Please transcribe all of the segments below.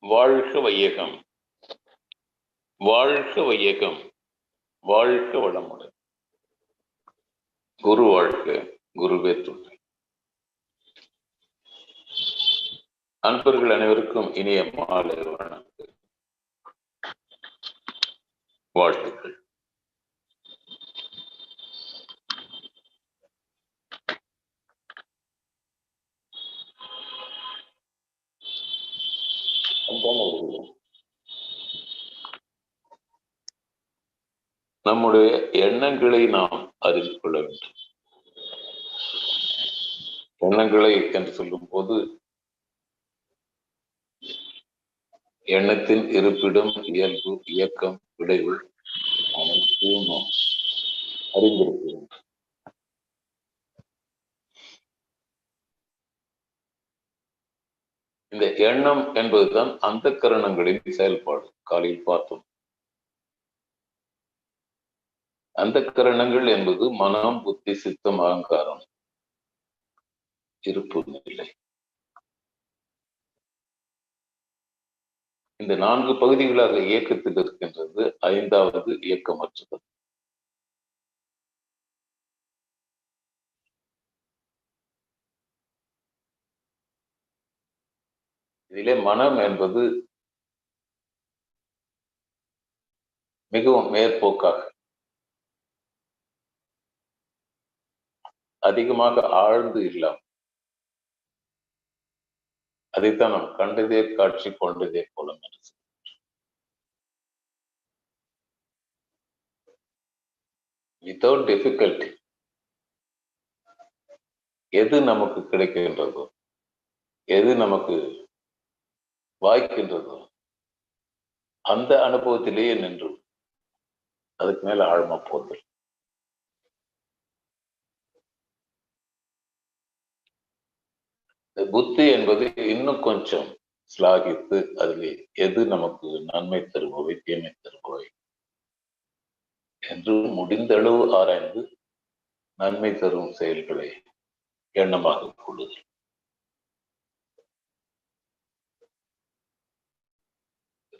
வாழ்க வையகம். வாழ்க வையகம். வாழ்க வளமுடன். குரு வாழ்க குருவே துணை அன்பர்கள் அனைவருக்கும் இனிய மாலை வணக்கம். வாழ்த்துக்கள். நம்முடைய எண்ணங்களை நாம் அறிந்து கொள்ள வேண்டும். எண்ணங்களை என்று சொல்லும் போது எண்ணத்தின் இருப்பிடம் இயல்பு இயக்கம் விளைவு அனைத்தையும் நாம் அறிந்திருக்கிறோம். இந்த எண்ணம் என்பதுதான் அந்த கரணங்களின் செயல்பாடு. காலையில் பார்த்தோம். அந்த கரணங்கள் என்பது மனம் புத்தி சித்தம் அகங்காரம். இருப்பு நிலை. இந்த நான்கு பகுதிகளாக இயக்கத்தில் இருக்கின்றது ஐந்தாவது இயக்கமற்றது. இதிலே மனம் என்பது மிகவும் மேற்போக்காக அதிகமாக ஆழ்ந்து இல்லாம அதைத்தான் நாம் கண்டதே காட்சி கொண்டதே போலம் என்று சொல்கிறோம். without எது நமக்கு கிடைக்கின்றதோ எது நமக்கு வாய்க்கின்றதோ அந்த அனுபவத்திலேயே நின்று அதுக்கு மேல ஆழமா போதில்லை புத்தி என்பது இன்னும் கொஞ்சம் சிலாகித்து அதில் எது நமக்கு நன்மை தருபவை தீமை தருபவை என்று முடிந்த அளவு ஆராய்ந்து நன்மை தரும் செயல்களை எண்ணமாக கொள்ளுதல்.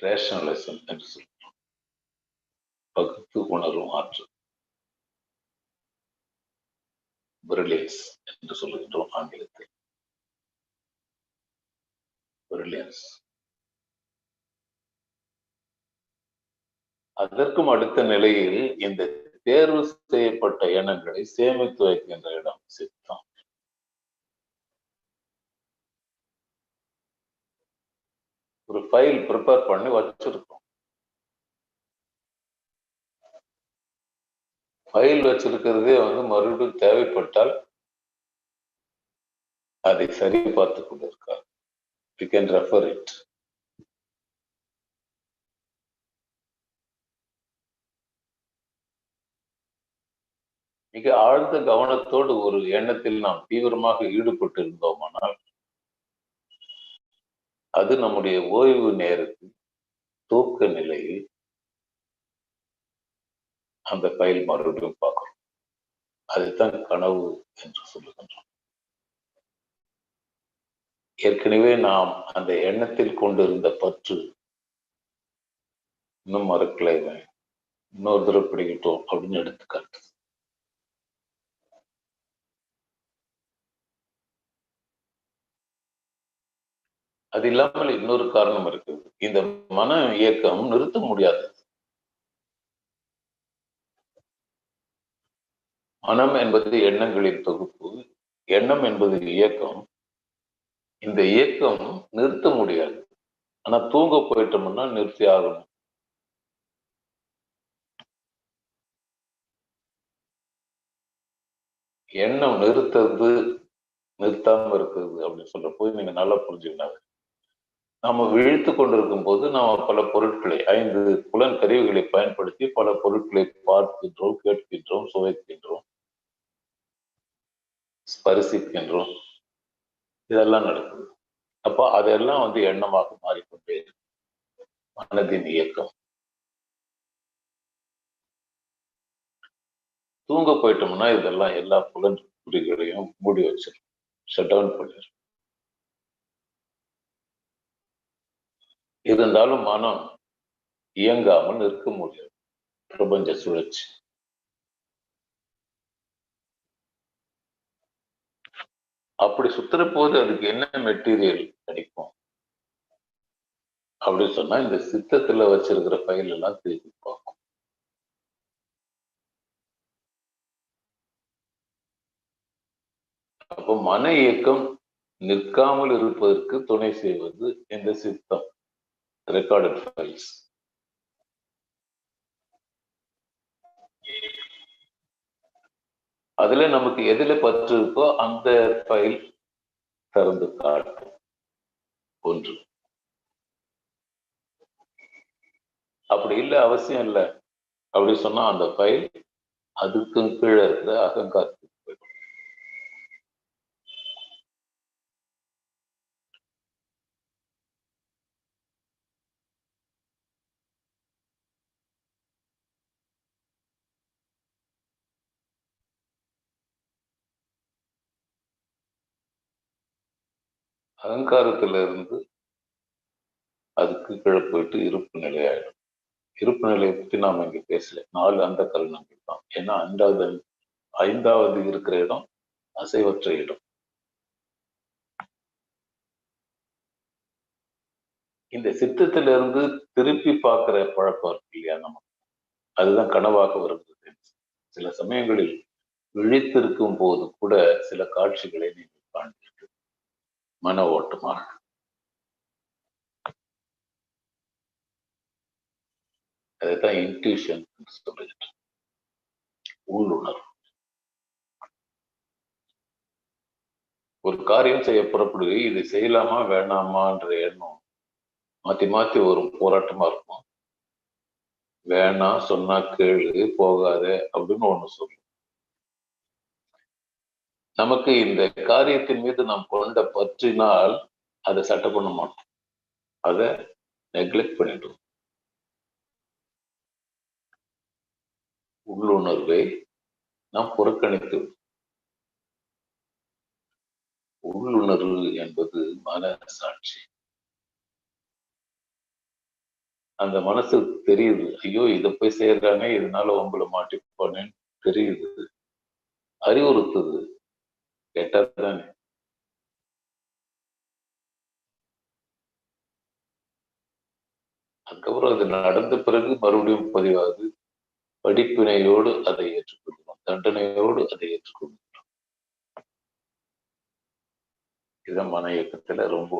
ரேஷனலிசம் என்று சொல்கிறோம் பகுத்து உணரும் ஆற்றல். பிரில்லியன்ஸ் என்று சொல்லுகின்றோம் ஆங்கிலத்தில். பிரில்லியன்ஸ் அதற்கும் அடுத்த நிலையில் இந்த தேர்வு செய்யப்பட்ட எண்ணங்களை சேமித்து வைக்கின்ற இடம் சித்தம் ஒரு ஃபைல் ப்ரிப்பேர் பண்ணி வச்சிருக்கோம். ஃபைல் வச்சிருக்கிறதே வந்து மறுபடியும் தேவைப்பட்டால் அதை சரி பார்த்து கொண்டிருக்கார் you can refer it. மிக ஆழ்ந்த கவனத்தோடு ஒரு எண்ணத்தில் நாம் தீவிரமாக ஈடுபட்டு இருந்தோமானால் அது நம்முடைய ஓய்வு நேரத்தில் தூக்க நிலையில் அந்த பயில் மறுபடியும் பார்க்கிறோம் அதுதான் கனவு என்று சொல்லுகின்றோம் ஏற்கனவே நாம் அந்த எண்ணத்தில் கொண்டிருந்த பற்று இன்னும் மறக்கலை இன்னொரு தடவை பிடிக்கிட்டோம் அப்படின்னு எடுத்துக்காட்டு. அது இல்லாமல் இன்னொரு காரணம் இருக்குது இந்த மன இயக்கம் நிறுத்த முடியாது. மனம் என்பது எண்ணங்களின் தொகுப்பு எண்ணம் என்பது இயக்கம். இந்த இயக்கம் நிறுத்த முடியாது. ஆனா தூங்க போயிட்டோம்னா நிறுத்தி ஆகணும். எண்ணம் நிறுத்துறது நிறுத்தாம இருக்குது அப்படின்னு சொல்றப்போ நீங்க நல்லா புரிஞ்சுக்கினாங்க நாம விழித்து கொண்டிருக்கும் போது நாம பல பொருட்களை ஐந்து புலன் கருவிகளை பயன்படுத்தி பல பொருட்களை பார்க்கின்றோம் கேட்கின்றோம் சுவைக்கின்றோம் ஸ்பரிசிக்கின்றோம். இதெல்லாம் நடக்குது அப்போ அதெல்லாம் வந்து எண்ணமாக மாறிக்கொண்டே மனதின் இயக்கம். தூங்க போயிட்டோம்னா இதெல்லாம் எல்லா புலன் குறிகளையும் மூடி வச்சிடும் ஷட் டவுன் பண்ணிடும் இருந்தாலும் மனம் இயங்காமல் இருக்க முடியாது. பிரபஞ்ச சுழற்சி. அப்படி சுத்துற போது அதுக்கு என்ன மெட்டீரியல் கிடைக்கும்? அப்படின்னு சொன்னா இந்த சித்தத்துல வச்சிருக்கிற ஃபைல் எல்லாம் திருப்பி பார்க்கும். அப்போ மன இயக்கம் நிற்காமல் இருப்பதற்கு துணை செய்வது இந்த சித்தம் ரெக்கார்டட் ஃபைல்ஸ் அதுல நமக்கு எதுல பற்று இருக்கோ அந்த ஃபைல் திறந்து காட்டும் ஒன்று. அப்படி இல்லை அவசியம் இல்லை. அப்படி சொன்னா அந்த ஃபைல் அதுக்கும் கீழே இருக்கிற அகங்காரத்துக்கு அகங்காரத்துல இருந்து அதுக்கு கீழே போயிட்டு இருப்பு நிலையாயிடும் இருப்பு நிலையை பத்தி நாம இங்க பேசல. நாலு அந்த கருணங்கள் தான். ஏன்னா அஞ்சாவது ஐந்தாவது இருக்கிற இடம் அசைவற்ற இடம். இந்த சித்தத்துல இருந்து திருப்பி பார்க்கிற பழக்கம் இருக்கு இல்லையா நமக்கு? அதுதான் கனவாக வருகிறது. சில சமயங்களில் விழித்திருக்கும் போது கூட சில காட்சிகளை நீங்கள் காண்பீர்கள். மன ஓட்டமாக. அதைத்தான் இன்ட்யூஷன் சொல்லுகிறது. உள்ளுணர்வு. ஒரு காரியம் செய்ய புறப்படுது இது செய்யலாமா வேணாமான்ற எண்ணம் மாத்தி மாத்தி ஒரு போராட்டமா இருக்கும். வேணாம் சொன்னா கேளு போகாத அப்படின்னு ஒண்ணு சொல்லும். நமக்கு இந்த காரியத்தின் மீது நாம் கொண்ட பற்றினால் அதை சட்டை பண்ண மாட்டோம் அதை நெக்லெக்ட் பண்ணிட்டோம் உள்ளுணர்வை நாம் புறக்கணித்து உள்ளுணர்வு என்பது மனசாட்சி. அந்த மனசு தெரியுது. ஐயோ இதை போய் செய்யறாங்க இதனால உங்களை மாட்டிப்பானேன்னு தெரியுது. அறிவுறுத்துது. கேட்டாதானே அதுக்கப்புறம் அது நடந்த பிறகு மறுபடியும் பதிவாகுது படிப்பினையோடு அதை ஏற்றுக்கொள்கிறோம் தண்டனையோடு அதை ஏற்றுக்கொள்கிறோம் இதுதான் மன இயக்கத்துல ரொம்ப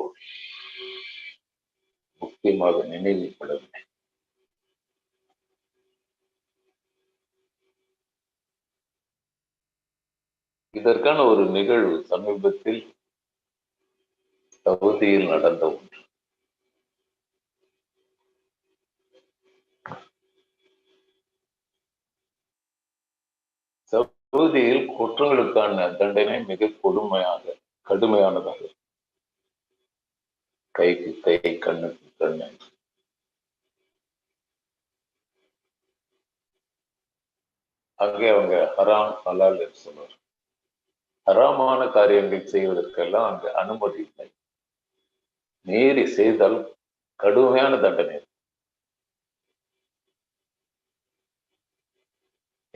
முக்கியமாக நினைவில் வேண்டும். இதற்கான ஒரு நிகழ்வு சமீபத்தில் சவுதியில் நடந்த ஒன்று. சவுதியில் குற்றங்களுக்கான தண்டனை மிக கொடுமையாக கடுமையானதாக. கைக்கு கை கண்ணுக்கு கண்ணு. அங்கே அவங்க ஹராம் ஹலால் என்று சொன்னார் அறமான காரியங்கள் செய்வதற்கெல்லாம் அங்கு அனுமதி இல்லை. மீறி செய்தால் கடுமையான தண்டனை.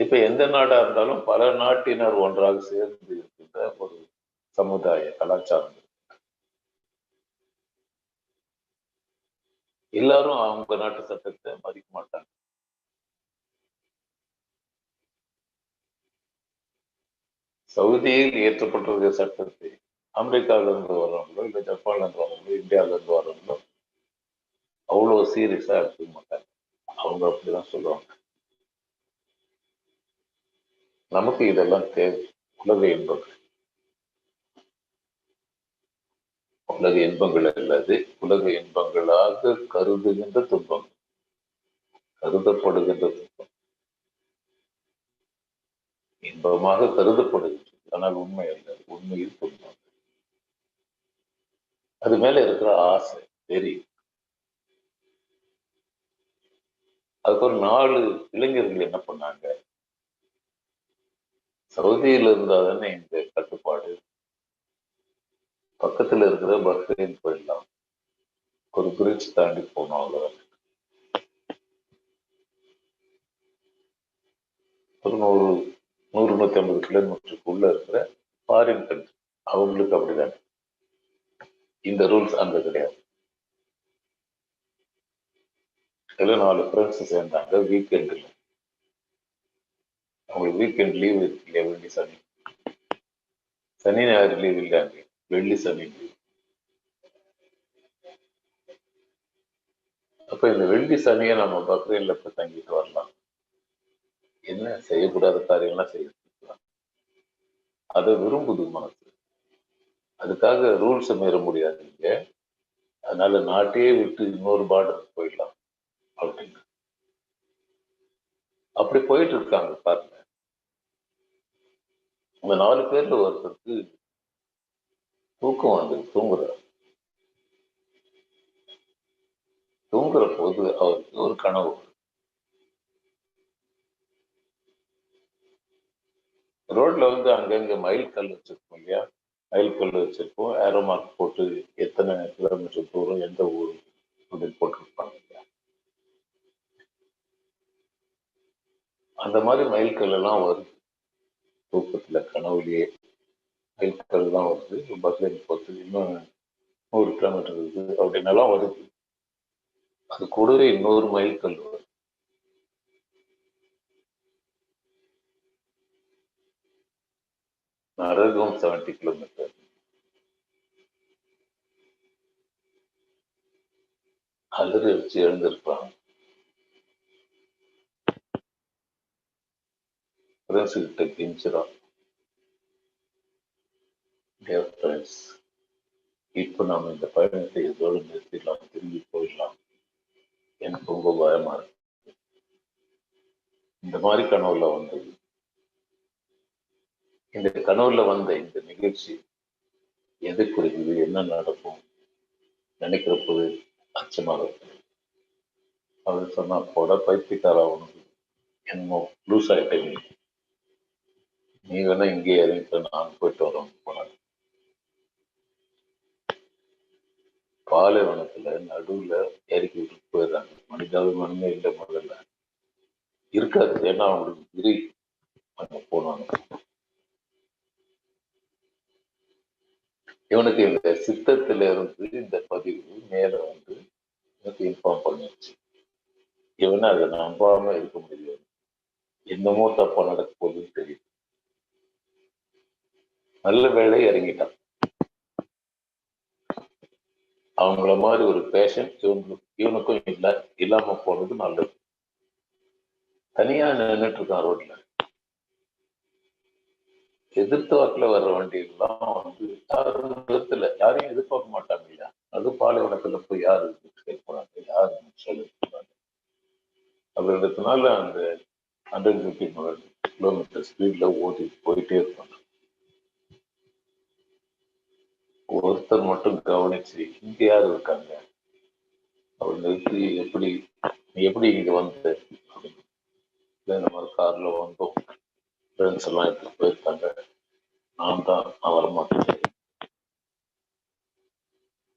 இப்ப எந்த நாடா இருந்தாலும் பல நாட்டினர் ஒன்றாக சேர்ந்து இருக்கின்ற ஒரு சமுதாய கலாச்சாரம் எல்லாரும் அவங்க நாட்டு சட்டத்தை மதிக்க மாட்டாங்க. சவுதியில் இயற்றப்பட்டிருக்கிற சட்டத்தை அமெரிக்காவிலிருந்து வர்றவங்களோ இல்லை ஜப்பான்ல இருந்து வர்றவங்களோ இந்தியாவில இருந்து வர்றவங்களோ அவ்வளோ சீரியஸாக எடுத்துக்க மாட்டாங்க. அவங்க அப்படிதான் சொல்லுவாங்க. நமக்கு இதெல்லாம் தேவை. உலக இன்பங்கள். உலக இன்பங்கள் அல்லது உலக இன்பங்களாக கருதுகின்ற துன்பம் கருதப்படுகின்ற துன்பம் இன்பமாக கருதப்படுகிறது ஆனால் உண்மை அல்ல உண்மையில் துன்பம் அது மேல இருக்கிற ஆசை வெறி. அதுக்கு ஒரு நாலு இளைஞர்கள் என்ன பண்ணாங்க? சவுதியில இருந்தா தானே இந்த கட்டுப்பாடு? பக்கத்துல இருக்கிற பஹ்ரைன் போயிடலாம். ஒரு பிரிட்ஜ் தாண்டி போனோம் அவ்வளவுதான். ஒரு நூறு நூறு நூத்தி ஐம்பது கிலோமீட்டருக்குள்ள இருக்கிற ஃபாரின் கண்ட்ரி அவங்களுக்கு அப்படிதான். இந்த ரூல்ஸ் அங்கே கிடையாது. இதில் நாலு ஃப்ரெண்ட்ஸ் சேர்ந்தாங்க வீக்கெண்டில் அவங்களுக்கு வீக்கெண்ட் லீவ் இருக்கு இல்லையா வெள்ளி சனி. சனி ஞாயிறு லீவ் இல்லாங்க வெள்ளி சனி லீவ் அப்ப இந்த வெள்ளி சனியை நம்ம பக்ரீன்ல போய் தங்கிட்டு வரலாம். என்ன செய்யக்கூடாத காரியம்லாம் செய்யலாம் அதை விரும்புது மனசு. அதுக்காக ரூல்ஸை மீற முடியாது இங்க. அதனால நாட்டையே விட்டு இன்னொரு பார்டருக்கு போயிடலாம். அப்படின்னு. அப்படி போயிட்டு இருக்காங்க பாருங்க. இந்த நாலு பேர்ல ஒருத்தருக்கு தூக்கம் வந்து தூங்குறார். தூங்குற போது அவருக்கு ஒரு கனவு. ரோட்ல வந்து அங்கங்க மயில் கல் வச்சிருப்போம் இல்லையா? மயில் கல் வச்சிருப்போம். ஏரோ மார்க் போட்டு எத்தனை கிலோமீட்டர் தூரம் எந்த ஊர் அப்படின்னு போட்டிருப்பாங்க இல்லையா? அந்த மாதிரி மயில் கல் எல்லாம் வருது. தூக்கத்துல கனவுலயே மயில் கல் தான் வருது. பஸ்ல போட்டு இன்னும் நூறு கிலோமீட்டர் இருக்குது அப்படின்னு எல்லாம் வருது. அது கூடவே இன்னொரு மைல் கல் வரும் நரகம் செவன்டி கிலோமீட்டர் அதிரி வச்சு எழுந்திருப்பான் ஃப்ரெண்ட்ஸ் கிட்ட கெஞ்சிரும் டியர் ஃப்ரெண்ட்ஸ் இப்போ நாம இந்த பயணத்தை எதோடு நிறுத்திடலாம் திரும்பி போயிடலாம். எனக்கு ரொம்ப பயமா இருக்கு. இந்த மாதிரி கனவுல வந்தது இந்த கனவுல வந்த இந்த நிகழ்ச்சி எது குறிக்குது என்ன நடக்கும்? நினைக்கிறப்போது அச்சமாக இருக்கும் அவர் சொன்னா போட பைத்தியக்காரா உனக்கு. என்னமோ லூஸ் ஆயிட்டேன் நீ. நீ வேணா இங்கே இறங்கிட்டு நான் போயிட்டு வரோம் போனாங்க பாலைவனத்துல நடுவுல இறக்கி விட்டு போயிடுறாங்க. மனிதாபிமானமே இல்லை முதல்ல. இருக்காது. ஏன்னா அவங்களுக்கு விரி அங்க போனாங்க இவனுக்கு இந்த சித்தத்துல இருந்து இந்த பதிவு மேல வந்து இவனுக்கு இன்ஃபார்ம் பண்ணிடுச்சு. இவனை அதை நம்பாம இருக்க முடியாது என்னமோ தப்பா நடக்க போகுதுன்னு தெரியுது. நல்ல வேலை இறங்கிட்டான். அவங்கள மாதிரி ஒரு பேஷன் இவனுக்கு இவனுக்கும் இல்லை இல்லாம போனது நல்லது. தனியா நின்றுட்டு இருக்கான் ரோட்ல எதிர்த்து வாக்குல வர்ற வண்டியெல்லாம் வந்து யாரும் நிறுத்தல. யாரையும் எதிர்பார்க்க மாட்டாங்க இல்லையா? அது பாலைவனத்துல போய் யாரு கேட்க போறாங்க? யாரு சொல்ல அப்படின்றதுனால அந்த ஹண்ட்ரட் ஃபிஃப்டி கிலோமீட்டர் ஸ்பீட்ல ஓடி போயிட்டே இருப்பாங்க. ஒருத்தர் மட்டும் கவனிச்சு இங்க யார் இருக்காங்க அவர் நிறுத்தி எப்படி நீ எப்படி இங்க வந்த அப்படின்னு. இல்ல இந்த மாதிரி கார்ல வந்தோம் ஃப்ரெண்ட்ஸ் எல்லாம் எடுத்துட்டு போயிருக்காங்க நான் தான் நான் வரமாட்டேன்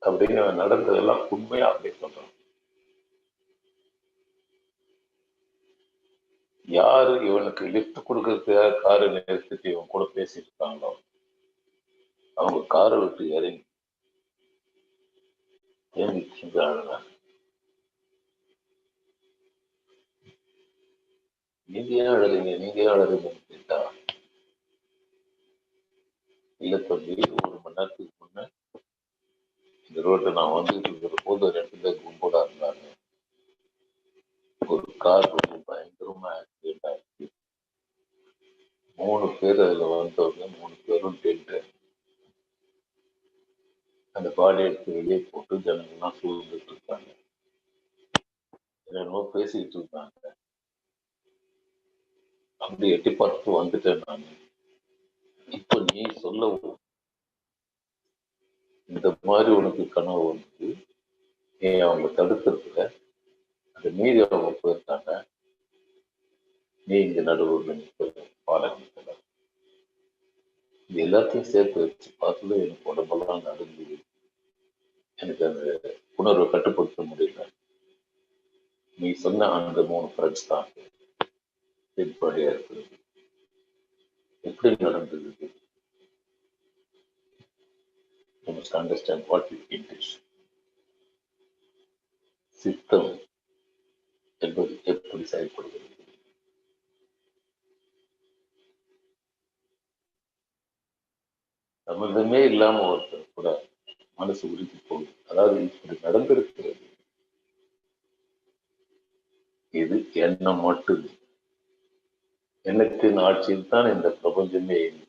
அப்படின்னு நடந்ததெல்லாம் உண்மையா அப்படி சொல்றேன் யாரு இவனுக்கு லிஃப்ட் கொடுக்கறதுக்காக காரு நிறுத்திட்டு இவன் கூட பேசிட்டு இருக்காங்களோ? அவங்க காரை விட்டு இறங்கி தேங்கி செஞ்சு அழுதாங்க. நீங்க ஏன் அழுறீங்க? நீங்க ஏன் அழுறீங்கன்னு கேட்டா இல்ல தம்பி ஒரு மணி நேரத்துக்கு முன்ன இந்த ரோட்ல நான் வந்துட்டு இருக்கிற போது ரெண்டு பேர் கும்போடா இருந்தாங்க. ஒரு கார் வந்து பயங்கரமா ஆயிடுச்சு மூணு பேர் அதுல வந்தவங்க மூணு பேரும் டென்ட்டு அந்த பாடி எடுத்து வெளியே போட்டு ஜனங்கள்லாம் சூழ்ந்துட்டு இருக்காங்க. என்னென்னமோ பேசிக்கிட்டு இருந்தாங்க அப்படி எட்டி பார்த்து வந்துட்டேன் நான். இப்போ நீ சொல்லவும் இந்த மாதிரி உனக்கு கனவு வந்து நீ அவங்க தடுக்கிறதுல அந்த மீறி அவங்க போயிருக்காங்க. நீ இங்க நடுவில் பாலகத்துல இது எல்லாத்தையும் சேர்த்து வச்சு பார்த்தது எனக்கு உடம்பெல்லாம் நடந்து எனக்கு அந்த உணர்வை கட்டுப்படுத்த முடியல. நீ சொன்ன அந்த மூணு ஃப்ரெண்ட்ஸ் தான் வெளிப்படையா இருக்கிறது எப்படி நடந்தது? You must understand what is intention. சித்தம் என்பது எப்படி செயல்படுகிறது? சம்பந்தமே இல்லாம ஒருத்தர் கூட மனசு உறுதி போகுது அதாவது இப்படி நடந்திருக்கிறது. இது எண்ணம் மட்டும். எண்ணத்தின் ஆட்சியில் தான் இந்த பிரபஞ்சமே இயங்கிக்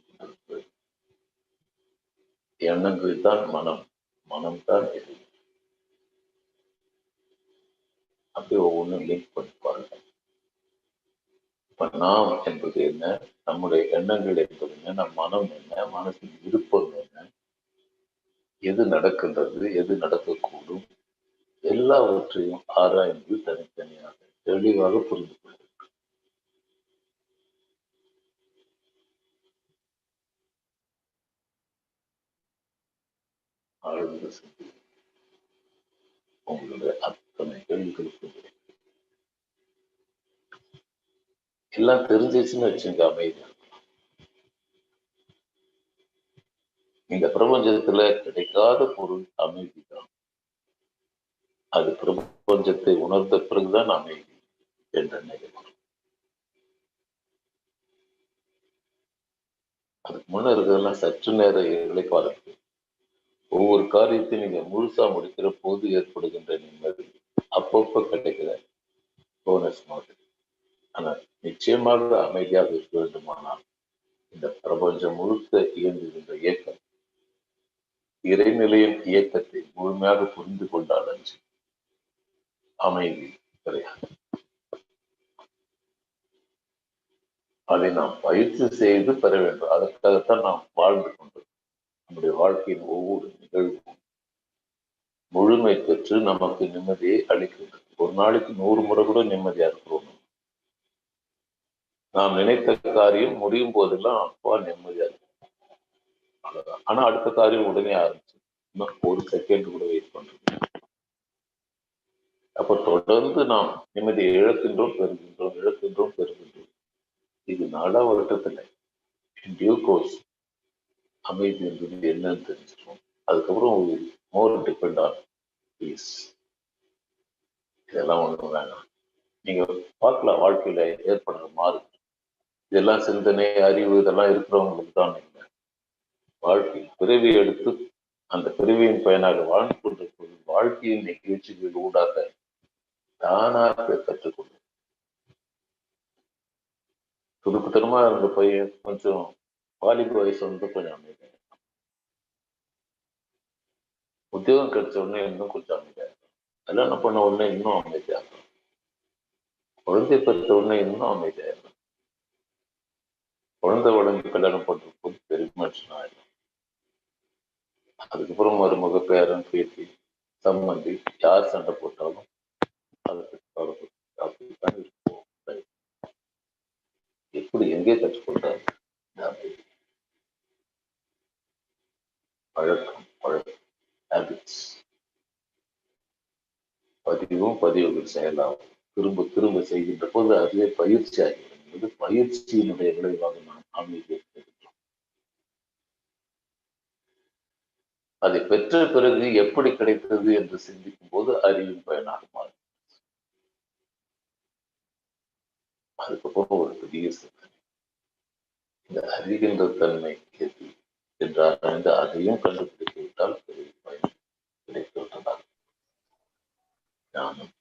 எண்ணங்கள் தான் மனம். மனம் தான் இது. அப்படி ஒவ்வொன்றும் லிங்க் பண்ணி பாருங்க. இப்ப நாம் என்பது என்ன? நம்முடைய எண்ணங்கள் என்பது என்ன? நம் மனம் என்ன? மனசின் விருப்பம் என்ன? எது நடக்கின்றது? எது நடக்கக்கூடும்? எல்லாவற்றையும் ஆராய்ந்து தனித்தனியாக தெளிவாக புரிந்து கொள்ள வேண்டும் ஆழ்ந்த சிந்தி உங்களுடைய அத்தனை கேள்விகளுக்கு எல்லாம் தெரிஞ்சிச்சுன்னு வச்சுங்க அமைதி. இந்த பிரபஞ்சத்துல கிடைக்காத பொருள் அமைதி தான். அது பிரபஞ்சத்தை உணர்ந்த பிறகுதான் அமைதி என்ற நிலை அதுக்கு முன்ன இருக்கிறதெல்லாம் சற்று நேர இழைப்பாளர்கள் ஒவ்வொரு காரியத்தையும் நீங்க முழுசா முடிக்கிற போது ஏற்படுகின்ற நிம்மதி அப்பப்ப கிடைக்கிற போனஸ் மாதிரி. ஆனால் நிச்சயமாக அமைதியாக இருக்க வேண்டுமானால் இந்த பிரபஞ்சம் முழுக்க இயங்குகின்ற இயக்கம் இறைநிலையின் இயக்கத்தை முழுமையாக புரிந்து கொண்டால் அஞ்சு அமைதி கிடையாது. அதை நாம் பயிற்சி செய்து பெற வேண்டும். அதற்காகத்தான் நாம் வாழ்ந்து கொண்டோம் நம்முடைய வாழ்க்கையின் ஒவ்வொரு நிகழ்வும் முழுமை பெற்று நமக்கு நிம்மதியை அளிக்கின்றது. ஒரு நாளைக்கு நூறு முறை கூட நிம்மதியா இருக்கிறோம். நாம் நினைத்த காரியம் முடியும் போதெல்லாம் அப்பா நிம்மதியா இருக்கும் ஆனா அடுத்த காரியம் உடனே ஆரம்பிச்சு இன்னும் ஒரு செகண்ட் கூட வெயிட் பண்றது அப்ப தொடர்ந்து நாம் நிம்மதியை இழக்கின்றோம் பெறுகின்றோம் இழக்கின்றோம் பெறுகின்றோம். இது நாடா வருட்டத்தில் டியூ கோர்ஸ் அமைதி என்பது என்னன்னு தெரிஞ்சிடும் அதுக்கப்புறம் மோர் டிபெண்ட் ஆன் பீஸ் இதெல்லாம் ஒன்றும் வேணாம். நீங்க பார்க்கலாம் வாழ்க்கையில ஏற்படுற மாறு இதெல்லாம் சிந்தனை அறிவு இதெல்லாம் இருக்கிறவங்களுக்கு தான் இல்லை. வாழ்க்கை பிறவி எடுத்து அந்த பிறவியின் பயனாக வாழ்ந்து கொண்டிருப்பது வாழ்க்கையின் நிகழ்ச்சிகள் ஊடாக தானாக கற்றுக்கொள்ளும். துடுக்குத்தனமா இருந்த பையன் கொஞ்சம் வாலிப வயசு வந்து கொஞ்சம் அமைதியாக உத்தியோகம் கிடைச்ச உடனே இன்னும் கொஞ்சம் அமைதியாக கல்யாணம் பண்ண உடனே இன்னும் அமைதியாக குழந்தை பெற்ற உடனே இன்னும் அமைதியாக குழந்தை உடம்பு கல்யாணம் பண்ணுற போது பெரிய மனுஷன் ஆயிடும் அதுக்கப்புறம் மருமக பேரன் பேத்தி சம்மந்தி யார் சண்டை போட்டாலும் அதை அப்படித்தான் இருக்கும் எப்படி எங்கே கற்றுக்கொண்டாரு பழக்கம் பழக்கம் ஹேபிட்ஸ் பதிவும் பதிவுகள் செய்யலாம். திரும்ப திரும்ப செய்கின்ற போது அதுவே பயிற்சி என்பது பயிற்சியினுடைய விளைவாக நாம் அமைதி அதை பெற்ற பிறகு எப்படி கிடைத்தது என்று சிந்திக்கும் போது அறிவின் பயனாக மாறும் அதுக்கப்புறம் ஒரு பெரிய சிந்தனை. இந்த அறிகின்ற தன்மை எது என்று ஆராய்ந்து அதையும் கண்டுபிடித்து விட்டால் பெரிய பயன் கிடைத்து விட்டதாக ஞானம்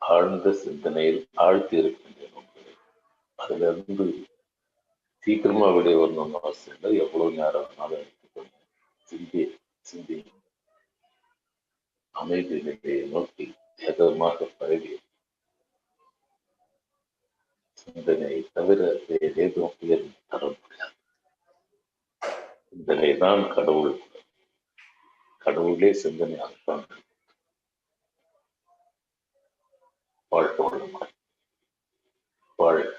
ஆழ்ந்த சிந்தனையில் ஆழ்த்தி இருக்கின்றேன் அதுல இருந்து சீக்கிரமா வெளியே வரணும்னு அவசியம் இல்லை. எவ்வளவு நேரம் வேணாலும் எடுத்துக்கொண்டு சிந்தி சிந்தி. அமைதி நிலையை நோக்கி வேகமாக பழகி சிந்தனையை தவிர வேறு ஏதும் உயர்ந்து தர முடியாது. சிந்தனை தான் கடவுள். கடவுளே சிந்தனை ஆகிறாங்க வாழ்க்கை வாழ்க்கை.